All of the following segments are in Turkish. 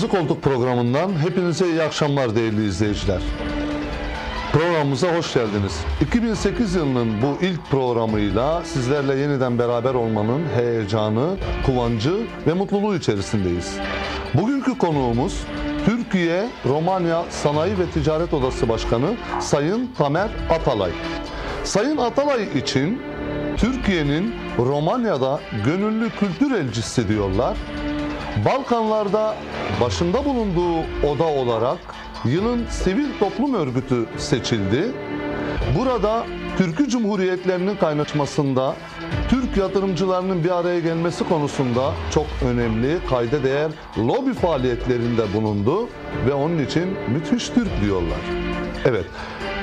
Kırmızı Koltuk programından hepinize iyi akşamlar değerli izleyiciler. Programımıza hoş geldiniz. 2008 yılının bu ilk programıyla sizlerle yeniden beraber olmanın heyecanı, kıvancı ve mutluluğu içerisindeyiz. Bugünkü konuğumuz Türkiye Romanya Sanayi ve Ticaret Odası Başkanı Sayın Tamer Atalay. Sayın Atalay için Türkiye'nin Romanya'da gönüllü kültür elçisi diyorlar. Balkanlarda başında bulunduğu oda olarak yılın sivil toplum örgütü seçildi. Burada Türkü Cumhuriyetlerinin kaynaşmasında Türk yatırımcılarının bir araya gelmesi konusunda çok önemli, kayda değer lobi faaliyetlerinde bulundu ve onun için müthiş Türk diyorlar. Evet,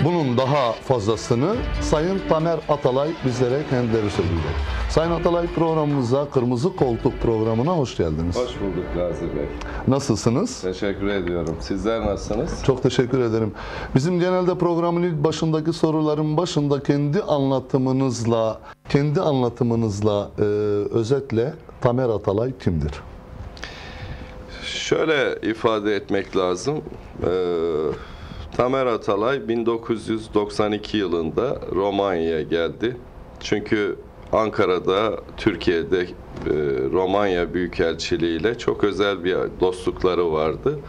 bunun daha fazlasını Sayın Tamer Atalay bizlere kendileri söyleyecek. Sayın Atalay programımıza, Kırmızı Koltuk programına hoş geldiniz. Hoş bulduk Gazi Bey. Nasılsınız? Teşekkür ediyorum. Sizler nasılsınız? Çok teşekkür ederim. Bizim genelde programın ilk başındaki soruların başında kendi anlatımınızla, kendi anlatımınızla e, özetle Tamer Atalay kimdir? Şöyle ifade etmek lazım. Ee, Tamer Atalay 1992 yılında Romanya'ya geldi. Çünkü Ankara'da Türkiye'de e, Romanya Büyükelçiliği ile çok özel bir dostlukları vardı.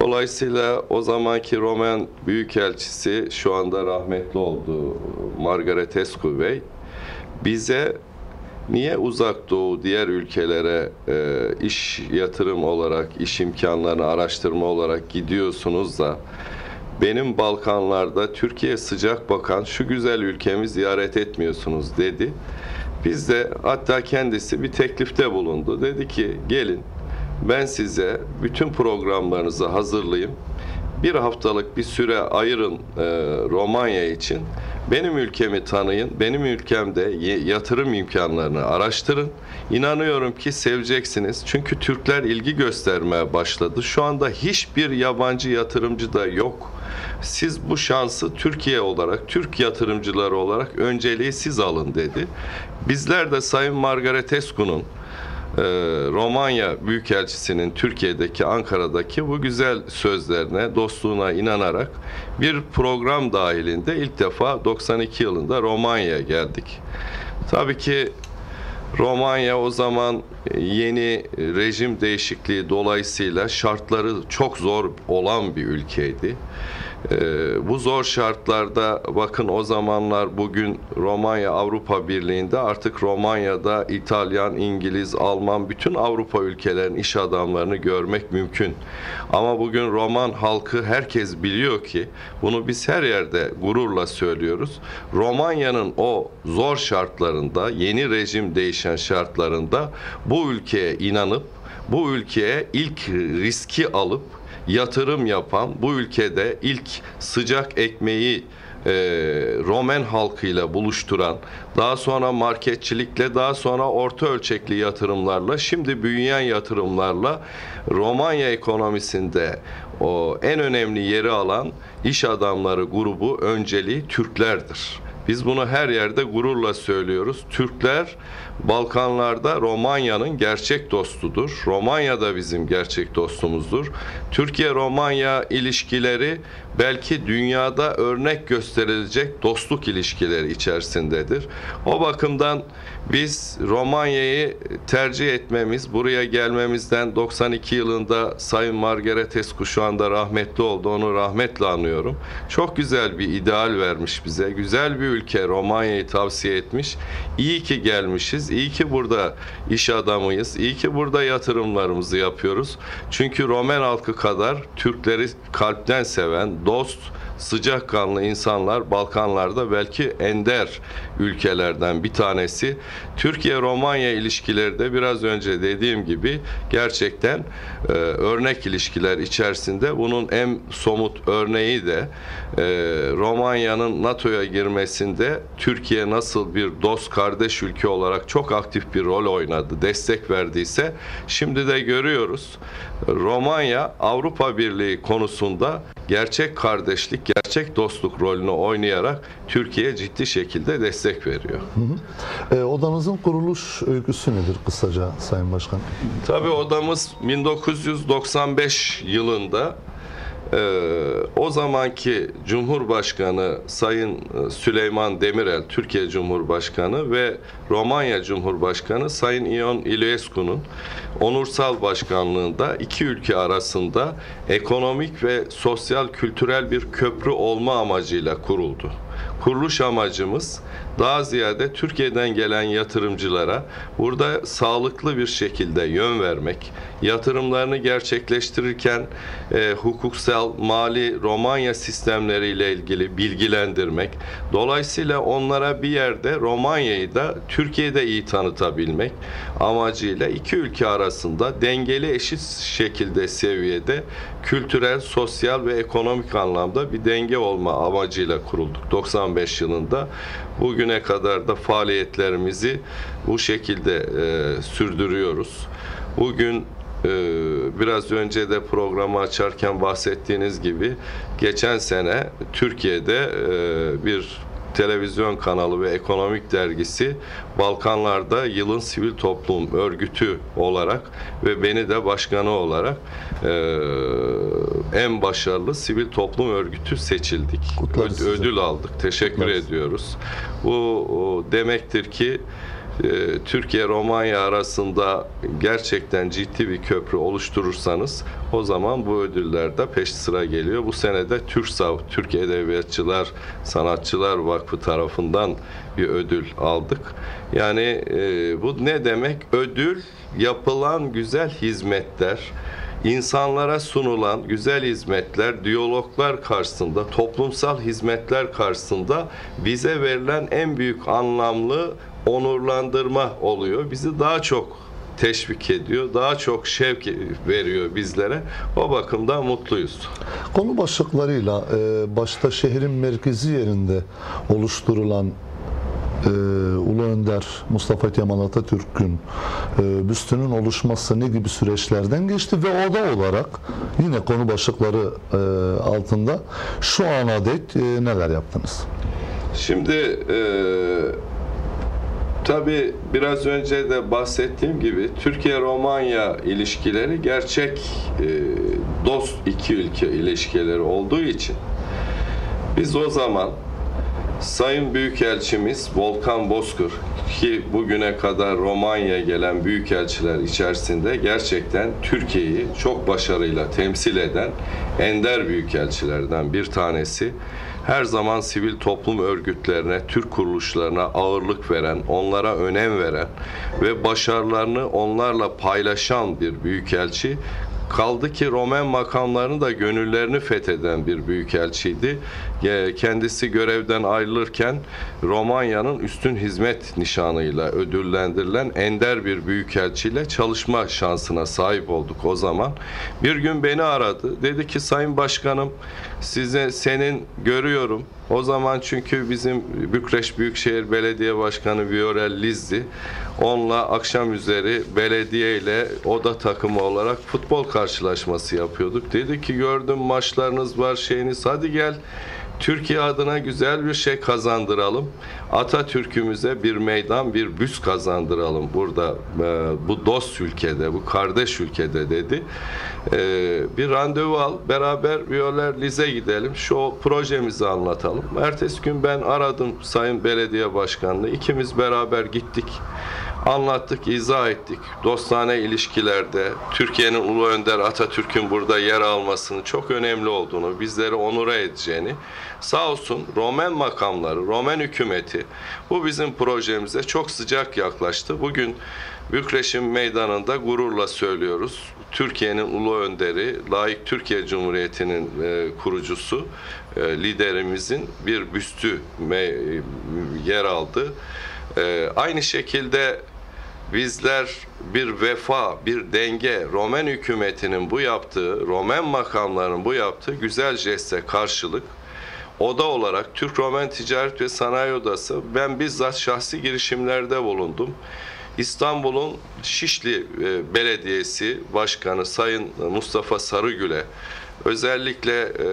Dolayısıyla o zamanki Roman Büyükelçisi şu anda rahmetli oldu Margaret Escovey bize niye uzak doğu diğer ülkelere e, iş yatırım olarak, iş imkanlarını araştırma olarak gidiyorsunuz da benim Balkanlarda Türkiye sıcak bakan şu güzel ülkemi ziyaret etmiyorsunuz dedi. Biz de hatta kendisi bir teklifte bulundu. Dedi ki gelin ben size bütün programlarınızı hazırlayayım. Bir haftalık bir süre ayırın e, Romanya için. Benim ülkemi tanıyın. Benim ülkemde yatırım imkanlarını araştırın. İnanıyorum ki seveceksiniz. Çünkü Türkler ilgi göstermeye başladı. Şu anda hiçbir yabancı yatırımcı da yok. Siz bu şansı Türkiye olarak, Türk yatırımcıları olarak önceliği siz alın dedi. Bizler de Sayın Margaret Esku'nun e, Romanya Büyükelçisi'nin Türkiye'deki Ankara'daki bu güzel sözlerine, dostluğuna inanarak bir program dahilinde ilk defa 92 yılında Romanya'ya geldik. Tabii ki Romanya o zaman yeni rejim değişikliği dolayısıyla şartları çok zor olan bir ülkeydi. Ee, bu zor şartlarda bakın o zamanlar bugün Romanya Avrupa Birliği'nde artık Romanya'da İtalyan, İngiliz, Alman bütün Avrupa ülkelerinin iş adamlarını görmek mümkün. Ama bugün Roman halkı herkes biliyor ki bunu biz her yerde gururla söylüyoruz. Romanya'nın o zor şartlarında, yeni rejim değişen şartlarında bu ülkeye inanıp bu ülkeye ilk riski alıp yatırım yapan bu ülkede ilk sıcak ekmeği e, Romen halkıyla buluşturan, daha sonra marketçilikle, daha sonra orta ölçekli yatırımlarla, şimdi büyüyen yatırımlarla Romanya ekonomisinde o en önemli yeri alan iş adamları grubu önceliği Türklerdir. Biz bunu her yerde gururla söylüyoruz. Türkler Balkanlarda Romanya'nın gerçek dostudur. Romanya da bizim gerçek dostumuzdur. Türkiye-Romanya ilişkileri belki dünyada örnek gösterilecek dostluk ilişkileri içerisindedir. O bakımdan biz Romanya'yı tercih etmemiz, buraya gelmemizden 92 yılında Sayın Margaret Esku şu anda rahmetli oldu. Onu rahmetle anıyorum. Çok güzel bir ideal vermiş bize. Güzel bir ülke Romanya'yı tavsiye etmiş. İyi ki gelmişiz. İyi ki burada iş adamıyız. İyi ki burada yatırımlarımızı yapıyoruz. Çünkü Romen halkı kadar Türkleri kalpten seven, dost, sıcakkanlı insanlar Balkanlarda belki ender ülkelerden bir tanesi. Türkiye-Romanya ilişkileri de biraz önce dediğim gibi gerçekten e, örnek ilişkiler içerisinde bunun en somut örneği de e, Romanya'nın NATO'ya girmesinde Türkiye nasıl bir dost kardeş ülke olarak çok aktif bir rol oynadı, destek verdiyse şimdi de görüyoruz. Romanya Avrupa Birliği konusunda gerçek kardeşlik, gerçek dostluk rolünü oynayarak Türkiye'ye ciddi şekilde destek veriyor. E, odanızın kuruluş öyküsü nedir kısaca Sayın Başkan? Tabii odamız 1995 yılında e, o zamanki Cumhurbaşkanı Sayın e, Süleyman Demirel, Türkiye Cumhurbaşkanı ve Romanya Cumhurbaşkanı Sayın Ion Iliescu'nun onursal başkanlığında iki ülke arasında ekonomik ve sosyal kültürel bir köprü olma amacıyla kuruldu. Kuruluş amacımız daha ziyade Türkiye'den gelen yatırımcılara burada sağlıklı bir şekilde yön vermek, yatırımlarını gerçekleştirirken e, hukuksal, mali Romanya sistemleriyle ilgili bilgilendirmek, dolayısıyla onlara bir yerde Romanya'yı da Türkiye'de iyi tanıtabilmek amacıyla iki ülke arasında dengeli eşit şekilde seviyede kültürel, sosyal ve ekonomik anlamda bir denge olma amacıyla kurulduk 95 yılında. Bugüne kadar da faaliyetlerimizi bu şekilde e, sürdürüyoruz. Bugün e, biraz önce de programı açarken bahsettiğiniz gibi geçen sene Türkiye'de e, bir televizyon kanalı ve ekonomik dergisi Balkanlarda yılın sivil toplum örgütü olarak ve beni de başkanı olarak e, en başarılı sivil toplum örgütü seçildik. Kutlarız ödül aldık. Teşekkür Kutlarız. ediyoruz. Bu o, demektir ki e, Türkiye Romanya arasında gerçekten ciddi bir köprü oluşturursanız o zaman bu ödüller de peş sıra geliyor. Bu sene de TÜRSAV, Türk Edebiyatçılar Sanatçılar Vakfı tarafından bir ödül aldık. Yani e, bu ne demek? Ödül yapılan güzel hizmetler, insanlara sunulan güzel hizmetler, diyaloglar karşısında, toplumsal hizmetler karşısında bize verilen en büyük anlamlı onurlandırma oluyor. Bizi daha çok teşvik ediyor, daha çok şevk veriyor bizlere. O bakımdan mutluyuz. Konu başlıklarıyla e, başta şehrin merkezi yerinde oluşturulan e, Ulu Önder Mustafa Kemal Atatürk'ün e, büstünün oluşması ne gibi süreçlerden geçti ve oda olarak yine konu başlıkları e, altında şu ana dek e, neler yaptınız? Şimdi e, tabii biraz önce de bahsettiğim gibi Türkiye-Romanya ilişkileri gerçek e, dost iki ülke ilişkileri olduğu için biz o zaman Sayın Büyükelçimiz Volkan Bozkır ki bugüne kadar Romanya'ya gelen büyükelçiler içerisinde gerçekten Türkiye'yi çok başarıyla temsil eden ender büyükelçilerden bir tanesi. Her zaman sivil toplum örgütlerine, Türk kuruluşlarına ağırlık veren, onlara önem veren ve başarılarını onlarla paylaşan bir büyükelçi. Kaldı ki Romen makamlarını da gönüllerini fetheden bir büyükelçiydi. Kendisi görevden ayrılırken Romanya'nın üstün hizmet nişanıyla ödüllendirilen ender bir büyükelçiyle çalışma şansına sahip olduk o zaman. Bir gün beni aradı. Dedi ki Sayın Başkanım size senin görüyorum. O zaman çünkü bizim Bükreş Büyükşehir Belediye Başkanı Viorel Lizzi onunla akşam üzeri belediye ile oda takımı olarak futbol karşılaşması yapıyorduk. Dedi ki gördüm maçlarınız var şeyiniz hadi gel Türkiye adına güzel bir şey kazandıralım. Atatürk'ümüze bir meydan, bir büst kazandıralım burada e, bu dost ülkede, bu kardeş ülkede dedi. E, bir randevu al, beraber Violer Liz'e gidelim, şu projemizi anlatalım. Ertesi gün ben aradım Sayın Belediye Başkanı'nı, ikimiz beraber gittik. Anlattık, izah ettik. Dostane ilişkilerde Türkiye'nin Ulu Önder Atatürk'ün burada yer almasının çok önemli olduğunu, bizleri onura edeceğini sağ olsun Romen makamları, Romen hükümeti bu bizim projemize çok sıcak yaklaştı. Bugün Bükreş'in meydanında gururla söylüyoruz. Türkiye'nin ulu önderi, layık Türkiye Cumhuriyeti'nin e, kurucusu, e, liderimizin bir büstü me- yer aldı. E, aynı şekilde bizler bir vefa, bir denge, Romen hükümetinin bu yaptığı, Romen makamlarının bu yaptığı güzel jeste karşılık oda olarak Türk Romen Ticaret ve Sanayi Odası ben bizzat şahsi girişimlerde bulundum. İstanbul'un Şişli e, Belediyesi Başkanı Sayın Mustafa Sarıgül'e Özellikle e,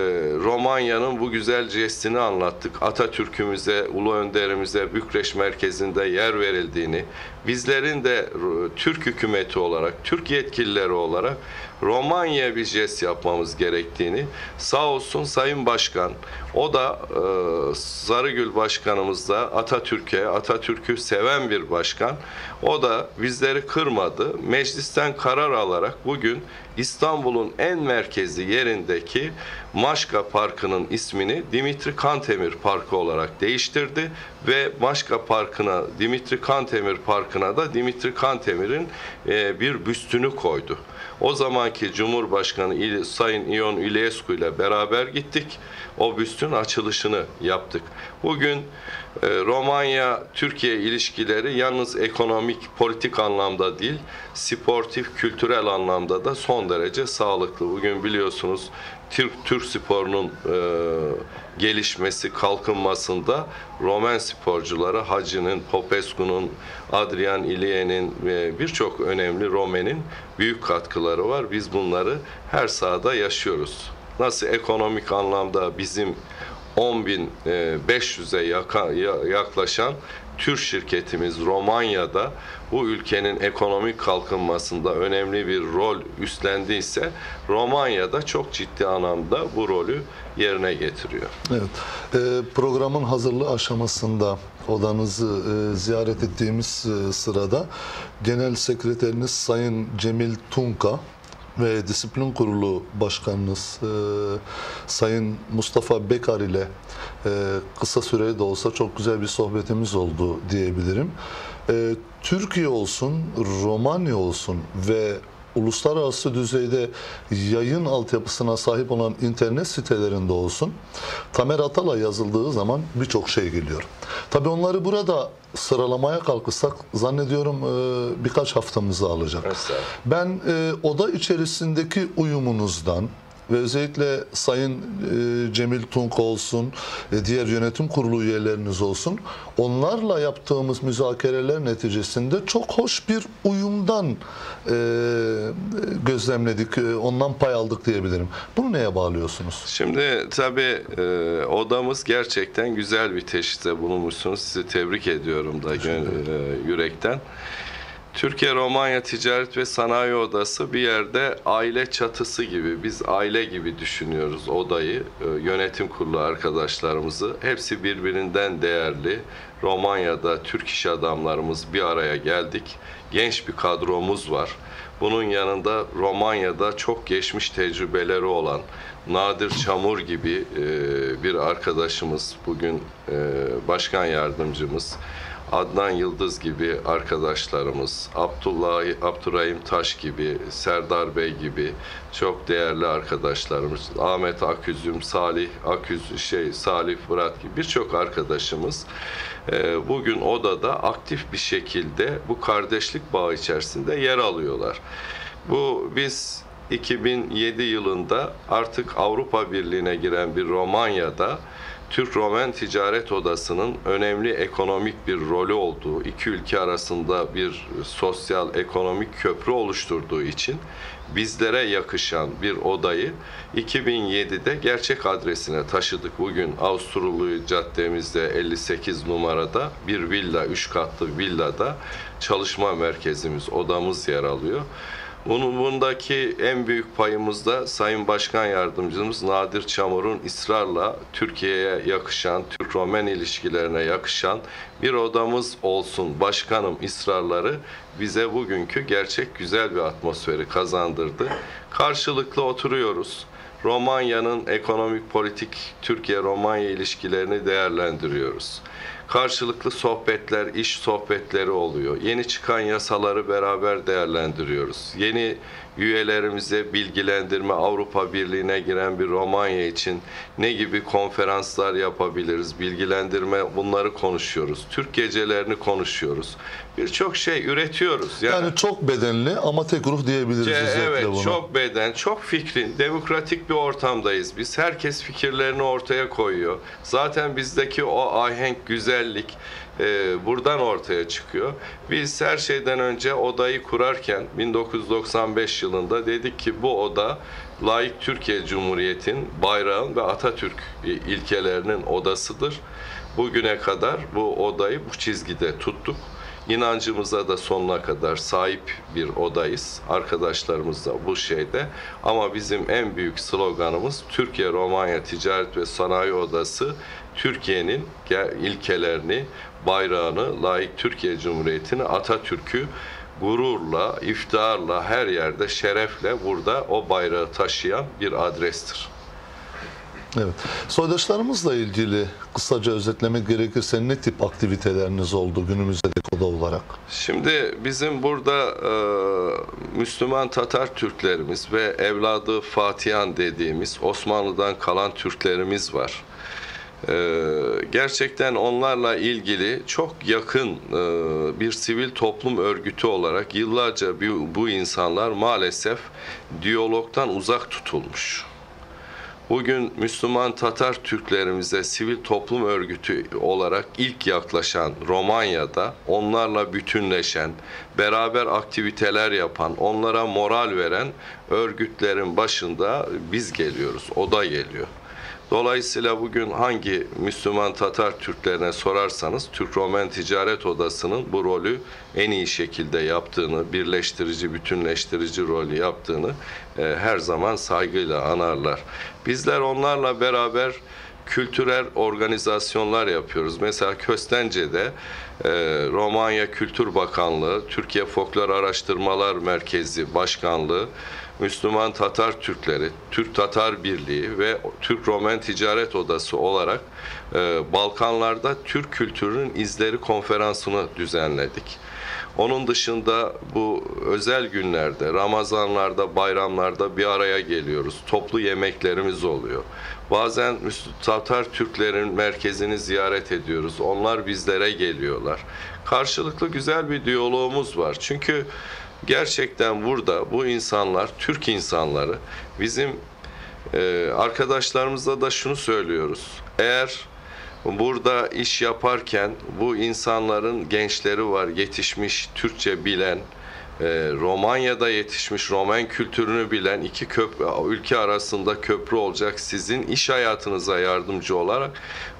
Romanya'nın bu güzel jestini anlattık. Atatürk'ümüze, Ulu Önderimize Bükreş merkezinde yer verildiğini, bizlerin de Türk hükümeti olarak, Türk yetkilileri olarak Romanya'ya bir jest yapmamız gerektiğini sağ olsun Sayın Başkan o da e, Sarıgül Başkanımız da Atatürk'e, Atatürk'ü seven bir başkan. O da bizleri kırmadı. Meclisten karar alarak bugün İstanbul'un en merkezi yerindeki Maşka Parkı'nın ismini Dimitri Kantemir Parkı olarak değiştirdi ve Maşka Parkı'na Dimitri Kantemir Parkı'na da Dimitri Kantemir'in e, bir büstünü koydu. O zamanki Cumhurbaşkanı Sayın İon Iliescu ile beraber gittik. O büstün açılışını yaptık. Bugün e, Romanya-Türkiye ilişkileri yalnız ekonomik, politik anlamda değil, sportif, kültürel anlamda da son derece sağlıklı. Bugün biliyorsunuz Türk Türk sporunun e, gelişmesi, kalkınmasında Romen sporcuları Hacı'nın, Popescu'nun, Adrian Ilie'nin ve birçok önemli Romen'in büyük katkıları var. Biz bunları her sahada yaşıyoruz. Nasıl ekonomik anlamda bizim 10.500'e yaka- ya- yaklaşan Türk şirketimiz Romanya'da bu ülkenin ekonomik kalkınmasında önemli bir rol üstlendiyse Romanya'da çok ciddi anlamda bu rolü yerine getiriyor. Evet. Ee, programın hazırlığı aşamasında odanızı e, ziyaret ettiğimiz e, sırada Genel Sekreteriniz Sayın Cemil Tunka ve Disiplin Kurulu Başkanınız e, Sayın Mustafa Bekar ile e, kısa sürede de olsa çok güzel bir sohbetimiz oldu diyebilirim. E, Türkiye olsun, Romanya olsun ve uluslararası düzeyde yayın altyapısına sahip olan internet sitelerinde olsun Tamer Atal'a yazıldığı zaman birçok şey geliyor. Tabii onları burada sıralamaya kalkırsak zannediyorum e, birkaç haftamızı alacak. Ben e, oda içerisindeki uyumunuzdan ve özellikle Sayın e, Cemil Tunk olsun, e, diğer yönetim kurulu üyeleriniz olsun, onlarla yaptığımız müzakereler neticesinde çok hoş bir uyumdan e, gözlemledik, e, ondan pay aldık diyebilirim. Bunu neye bağlıyorsunuz? Şimdi tabii e, odamız gerçekten güzel bir teşhiste bulunmuşsunuz. Sizi tebrik ediyorum da gön- e, yürekten. Türkiye-Romanya Ticaret ve Sanayi Odası bir yerde aile çatısı gibi, biz aile gibi düşünüyoruz odayı, e, yönetim kurulu arkadaşlarımızı. Hepsi birbirinden değerli. Romanya'da Türk iş adamlarımız bir araya geldik. Genç bir kadromuz var. Bunun yanında Romanya'da çok geçmiş tecrübeleri olan Nadir Çamur gibi e, bir arkadaşımız, bugün e, başkan yardımcımız, Adnan Yıldız gibi arkadaşlarımız, Abdullah Abdurrahim Taş gibi, Serdar Bey gibi çok değerli arkadaşlarımız, Ahmet Aküzüm, Salih Aküz şey Salih Fırat gibi birçok arkadaşımız e, bugün odada aktif bir şekilde bu kardeşlik bağı içerisinde yer alıyorlar. Bu biz 2007 yılında artık Avrupa Birliği'ne giren bir Romanya'da Türk-Romen Ticaret Odası'nın önemli ekonomik bir rolü olduğu, iki ülke arasında bir sosyal ekonomik köprü oluşturduğu için bizlere yakışan bir odayı 2007'de gerçek adresine taşıdık. Bugün Avusturlu caddemizde 58 numarada bir villa, üç katlı villada çalışma merkezimiz, odamız yer alıyor. Bunun bundaki en büyük payımız da Sayın Başkan Yardımcımız Nadir Çamur'un ısrarla Türkiye'ye yakışan, Türk-Romen ilişkilerine yakışan bir odamız olsun başkanım ısrarları bize bugünkü gerçek güzel bir atmosferi kazandırdı. Karşılıklı oturuyoruz. Romanya'nın ekonomik politik Türkiye-Romanya ilişkilerini değerlendiriyoruz. Karşılıklı sohbetler, iş sohbetleri oluyor. Yeni çıkan yasaları beraber değerlendiriyoruz. Yeni üyelerimize bilgilendirme Avrupa Birliği'ne giren bir Romanya için ne gibi konferanslar yapabiliriz, bilgilendirme bunları konuşuyoruz. Türk gecelerini konuşuyoruz. Birçok şey üretiyoruz. Yani çok bedenli ama tek ruh diyebiliriz Ce- Evet, buna. çok beden, çok fikrin, demokratik bir ortamdayız biz. Herkes fikirlerini ortaya koyuyor. Zaten bizdeki o ahenk, güzellik e, buradan ortaya çıkıyor. Biz her şeyden önce odayı kurarken 1995 yılında dedik ki bu oda layık Türkiye Cumhuriyeti'nin bayrağın ve Atatürk ilkelerinin odasıdır. Bugüne kadar bu odayı bu çizgide tuttuk. İnancımıza da sonuna kadar sahip bir odayız. Arkadaşlarımız da bu şeyde. Ama bizim en büyük sloganımız Türkiye Romanya Ticaret ve Sanayi Odası Türkiye'nin ilkelerini, bayrağını, layık Türkiye Cumhuriyeti'ni, Atatürk'ü gururla, iftiharla, her yerde şerefle burada o bayrağı taşıyan bir adrestir. Evet. Soydaşlarımızla ilgili kısaca özetlemek gerekirse ne tip aktiviteleriniz oldu günümüzde Dekoda olarak? Şimdi bizim burada e, Müslüman Tatar Türklerimiz ve evladı Fatihan dediğimiz Osmanlı'dan kalan Türklerimiz var. Ee, gerçekten onlarla ilgili çok yakın e, bir sivil toplum örgütü olarak yıllarca bu insanlar maalesef diyalogtan uzak tutulmuş. Bugün Müslüman Tatar Türklerimize sivil toplum örgütü olarak ilk yaklaşan Romanya'da onlarla bütünleşen, beraber aktiviteler yapan, onlara moral veren örgütlerin başında biz geliyoruz, o da geliyor. Dolayısıyla bugün hangi Müslüman Tatar Türklerine sorarsanız Türk Roman Ticaret Odası'nın bu rolü en iyi şekilde yaptığını, birleştirici, bütünleştirici rolü yaptığını e, her zaman saygıyla anarlar. Bizler onlarla beraber kültürel organizasyonlar yapıyoruz. Mesela Köstence'de e, Romanya Kültür Bakanlığı, Türkiye Folklor Araştırmalar Merkezi Başkanlığı, Müslüman Tatar Türkleri, Türk Tatar Birliği ve Türk Roman Ticaret Odası olarak e, Balkanlarda Türk kültürünün izleri konferansını düzenledik. Onun dışında bu özel günlerde, Ramazanlarda, bayramlarda bir araya geliyoruz. Toplu yemeklerimiz oluyor. Bazen Tatar Türklerin merkezini ziyaret ediyoruz. Onlar bizlere geliyorlar. Karşılıklı güzel bir diyalogumuz var. Çünkü gerçekten burada bu insanlar, Türk insanları bizim arkadaşlarımızla da şunu söylüyoruz. Eğer burada iş yaparken bu insanların gençleri var, yetişmiş, Türkçe bilen, e, Romanya'da yetişmiş Roman kültürünü bilen iki köprü, ülke arasında köprü olacak sizin iş hayatınıza yardımcı olarak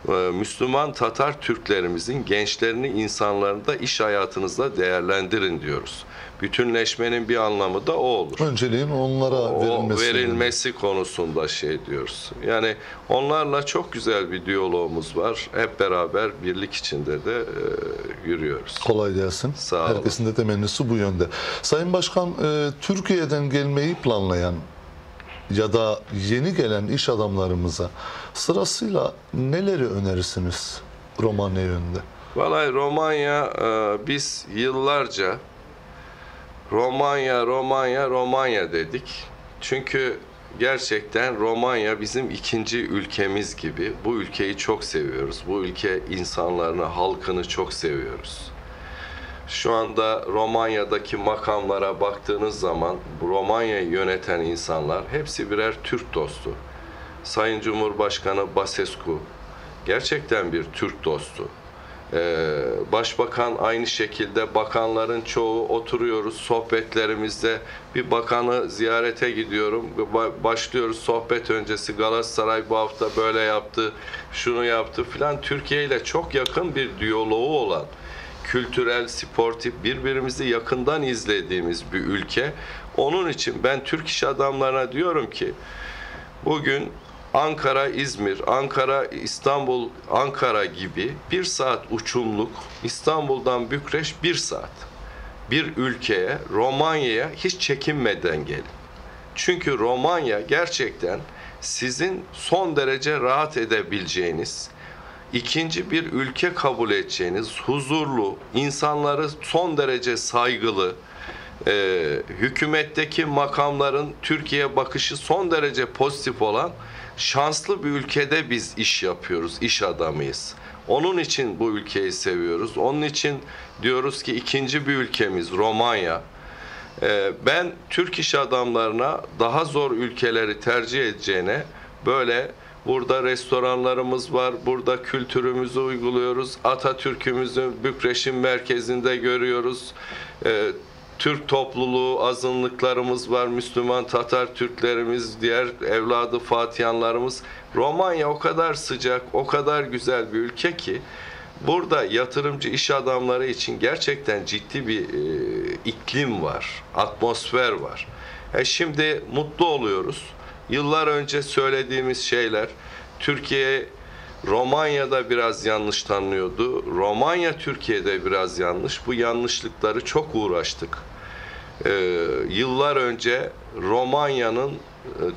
e, Müslüman Tatar Türklerimizin gençlerini insanlarını da iş hayatınızda değerlendirin diyoruz bütünleşmenin bir anlamı da o olur. Önceliğin onlara verilmesi. O verilmesi konusunda şey diyoruz. Yani onlarla çok güzel bir diyalogumuz var. Hep beraber birlik içinde de e, yürüyoruz. Kolay gelsin. Sağ olun. Herkesin de temennisi bu yönde. Sayın Başkan, e, Türkiye'den gelmeyi planlayan ya da yeni gelen iş adamlarımıza sırasıyla neleri önerirsiniz Romanya yönünde? Vallahi Romanya e, biz yıllarca Romanya, Romanya, Romanya dedik. Çünkü gerçekten Romanya bizim ikinci ülkemiz gibi. Bu ülkeyi çok seviyoruz. Bu ülke insanlarını, halkını çok seviyoruz. Şu anda Romanya'daki makamlara baktığınız zaman Romanya'yı yöneten insanlar hepsi birer Türk dostu. Sayın Cumhurbaşkanı Basescu gerçekten bir Türk dostu. Ee, başbakan aynı şekilde bakanların çoğu oturuyoruz sohbetlerimizde. Bir bakanı ziyarete gidiyorum. Başlıyoruz sohbet öncesi. Galatasaray bu hafta böyle yaptı şunu yaptı filan. Türkiye ile çok yakın bir diyaloğu olan kültürel, sportif birbirimizi yakından izlediğimiz bir ülke. Onun için ben Türk iş adamlarına diyorum ki bugün Ankara, İzmir, Ankara, İstanbul, Ankara gibi bir saat uçumluk İstanbul'dan Bükreş bir saat. Bir ülkeye, Romanya'ya hiç çekinmeden gelin. Çünkü Romanya gerçekten sizin son derece rahat edebileceğiniz, ikinci bir ülke kabul edeceğiniz, huzurlu, insanları son derece saygılı, e, hükümetteki makamların Türkiye bakışı son derece pozitif olan şanslı bir ülkede biz iş yapıyoruz, iş adamıyız. Onun için bu ülkeyi seviyoruz. Onun için diyoruz ki ikinci bir ülkemiz Romanya. Ee, ben Türk iş adamlarına daha zor ülkeleri tercih edeceğine böyle burada restoranlarımız var, burada kültürümüzü uyguluyoruz. Atatürk'ümüzü Bükreş'in merkezinde görüyoruz. Türk topluluğu azınlıklarımız var, Müslüman Tatar Türklerimiz, diğer evladı Fatihanlarımız. Romanya o kadar sıcak, o kadar güzel bir ülke ki burada yatırımcı iş adamları için gerçekten ciddi bir e, iklim var, atmosfer var. E şimdi mutlu oluyoruz. Yıllar önce söylediğimiz şeyler Türkiye Romanya'da biraz yanlış tanınıyordu. Romanya Türkiye'de biraz yanlış. Bu yanlışlıkları çok uğraştık. Ee, yıllar önce Romanya'nın e,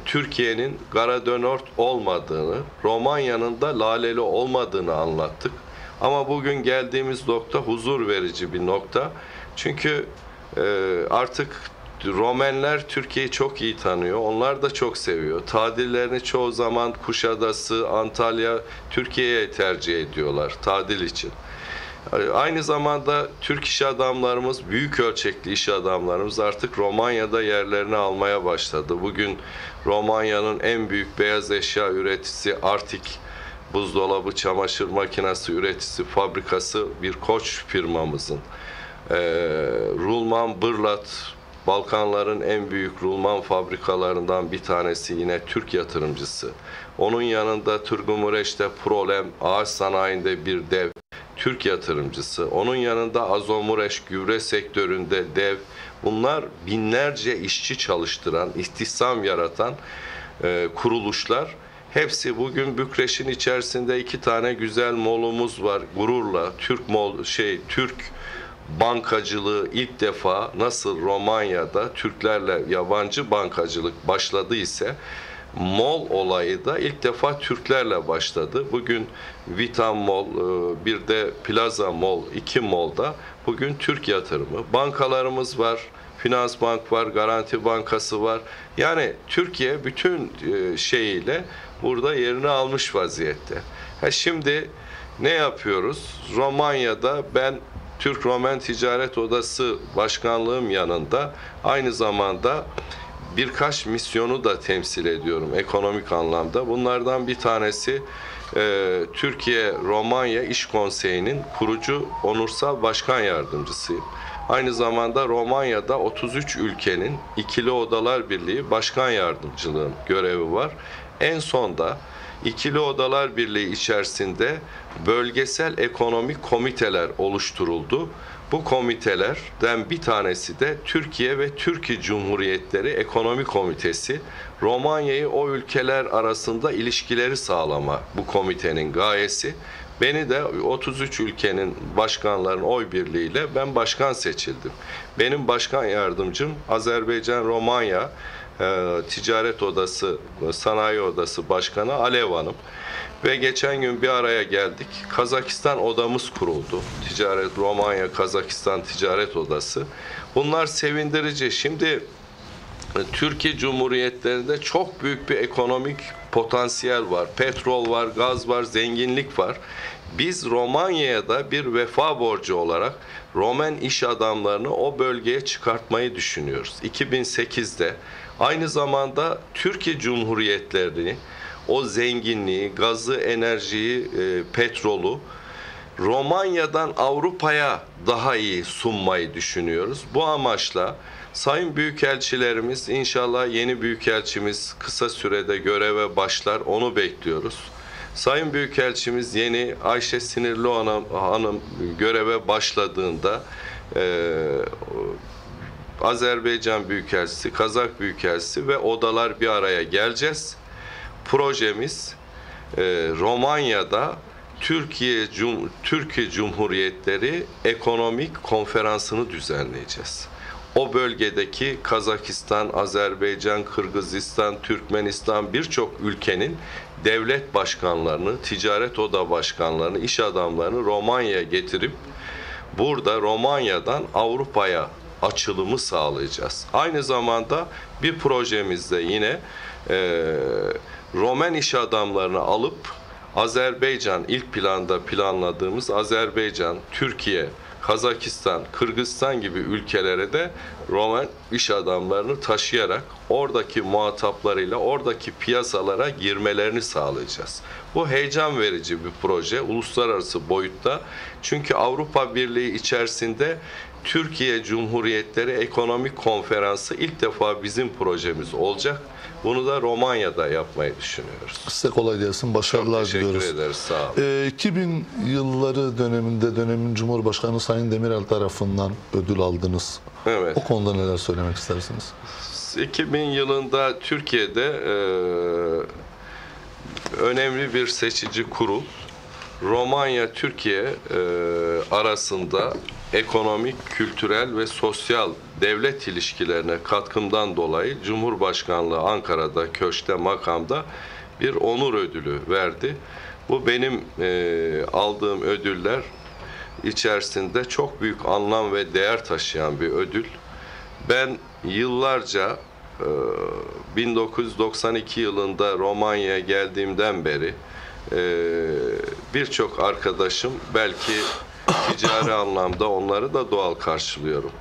Türkiye'nin Garadönort olmadığını, Romanya'nın da laleli olmadığını anlattık. Ama bugün geldiğimiz nokta huzur verici bir nokta. Çünkü e, artık Romenler Türkiye'yi çok iyi tanıyor. Onlar da çok seviyor. Tadillerini çoğu zaman Kuşadası, Antalya, Türkiye'ye tercih ediyorlar tadil için. Aynı zamanda Türk iş adamlarımız, büyük ölçekli iş adamlarımız artık Romanya'da yerlerini almaya başladı. Bugün Romanya'nın en büyük beyaz eşya üreticisi Artik buzdolabı, çamaşır makinesi üreticisi fabrikası bir koç firmamızın. Ee, Rulman Bırlat Balkanların en büyük rulman fabrikalarından bir tanesi yine Türk yatırımcısı. Onun yanında Turgumureş'te Prolem ağaç sanayinde bir dev Türk yatırımcısı. Onun yanında Azomureş gübre sektöründe dev. Bunlar binlerce işçi çalıştıran, istihdam yaratan e, kuruluşlar. Hepsi bugün Bükreş'in içerisinde iki tane güzel molumuz var. Gururla Türk mol şey Türk bankacılığı ilk defa nasıl Romanya'da Türklerle yabancı bankacılık başladı ise Mol olayı da ilk defa Türklerle başladı. Bugün Vitam Mol, e, bir de Plaza Mol, iki molda bugün Türk yatırımı. Bankalarımız var, Finans Bank var, Garanti Bankası var. Yani Türkiye bütün e, şeyiyle burada yerini almış vaziyette. Ha şimdi ne yapıyoruz? Romanya'da ben Türk Roman Ticaret Odası Başkanlığım yanında aynı zamanda birkaç misyonu da temsil ediyorum ekonomik anlamda. Bunlardan bir tanesi e, Türkiye Romanya İş Konseyi'nin kurucu onursal başkan yardımcısıyım. Aynı zamanda Romanya'da 33 ülkenin ikili odalar birliği başkan yardımcılığım görevi var. En son da İkili Odalar Birliği içerisinde bölgesel ekonomik komiteler oluşturuldu. Bu komitelerden bir tanesi de Türkiye ve Türkiye Cumhuriyetleri Ekonomi Komitesi. Romanya'yı o ülkeler arasında ilişkileri sağlama bu komitenin gayesi. Beni de 33 ülkenin başkanların oy birliğiyle ben başkan seçildim. Benim başkan yardımcım Azerbaycan Romanya e, Ticaret Odası, Sanayi Odası Başkanı Alev Hanım. Ve geçen gün bir araya geldik. Kazakistan odamız kuruldu. Ticaret Romanya Kazakistan Ticaret Odası. Bunlar sevindirici. Şimdi e, Türkiye Cumhuriyetlerinde çok büyük bir ekonomik potansiyel var. Petrol var, gaz var, zenginlik var. Biz Romanya'ya da bir vefa borcu olarak Romen iş adamlarını o bölgeye çıkartmayı düşünüyoruz. 2008'de aynı zamanda Türkiye Cumhuriyetlerini o zenginliği, gazı, enerjiyi, e, petrolü Romanya'dan Avrupa'ya daha iyi sunmayı düşünüyoruz. Bu amaçla Sayın Büyükelçilerimiz inşallah yeni Büyükelçimiz kısa sürede göreve başlar onu bekliyoruz. Sayın Büyükelçimiz yeni Ayşe Sinirli Hanım, Hanım göreve başladığında e, Azerbaycan Büyükelçisi, Kazak Büyükelçisi ve odalar bir araya geleceğiz. Projemiz e, Romanya'da Türkiye Cum Türkiye Cumhuriyetleri Ekonomik Konferansını düzenleyeceğiz. O bölgedeki Kazakistan, Azerbaycan, Kırgızistan, Türkmenistan birçok ülkenin devlet başkanlarını, ticaret oda başkanlarını, iş adamlarını Romanya'ya getirip burada Romanya'dan Avrupa'ya açılımı sağlayacağız. Aynı zamanda bir projemizde yine e, Romen iş adamlarını alıp Azerbaycan ilk planda planladığımız Azerbaycan, Türkiye, Kazakistan, Kırgızistan gibi ülkelere de Roman iş adamlarını taşıyarak oradaki muhataplarıyla oradaki piyasalara girmelerini sağlayacağız. Bu heyecan verici bir proje uluslararası boyutta. Çünkü Avrupa Birliği içerisinde Türkiye Cumhuriyetleri Ekonomik Konferansı ilk defa bizim projemiz olacak. Bunu da Romanya'da yapmayı düşünüyoruz. Size kolay gelsin, başarılar Teşekkür diliyoruz. ederiz. Sağ olun. Ee, 2000 yılları döneminde dönemin Cumhurbaşkanı Sayın Demirel tarafından ödül aldınız. Evet. O konuda neler söylemek istersiniz? 2000 yılında Türkiye'de e, önemli bir seçici kurul Romanya Türkiye e, arasında ekonomik, kültürel ve sosyal devlet ilişkilerine katkımdan dolayı Cumhurbaşkanlığı Ankara'da köşte makamda bir onur ödülü verdi. Bu benim e, aldığım ödüller içerisinde çok büyük anlam ve değer taşıyan bir ödül. Ben yıllarca e, 1992 yılında Romanya'ya geldiğimden beri e, birçok arkadaşım belki ticari anlamda onları da doğal karşılıyorum.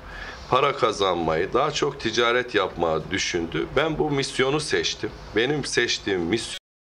Para kazanmayı, daha çok ticaret yapmayı düşündü. Ben bu misyonu seçtim. Benim seçtiğim misyon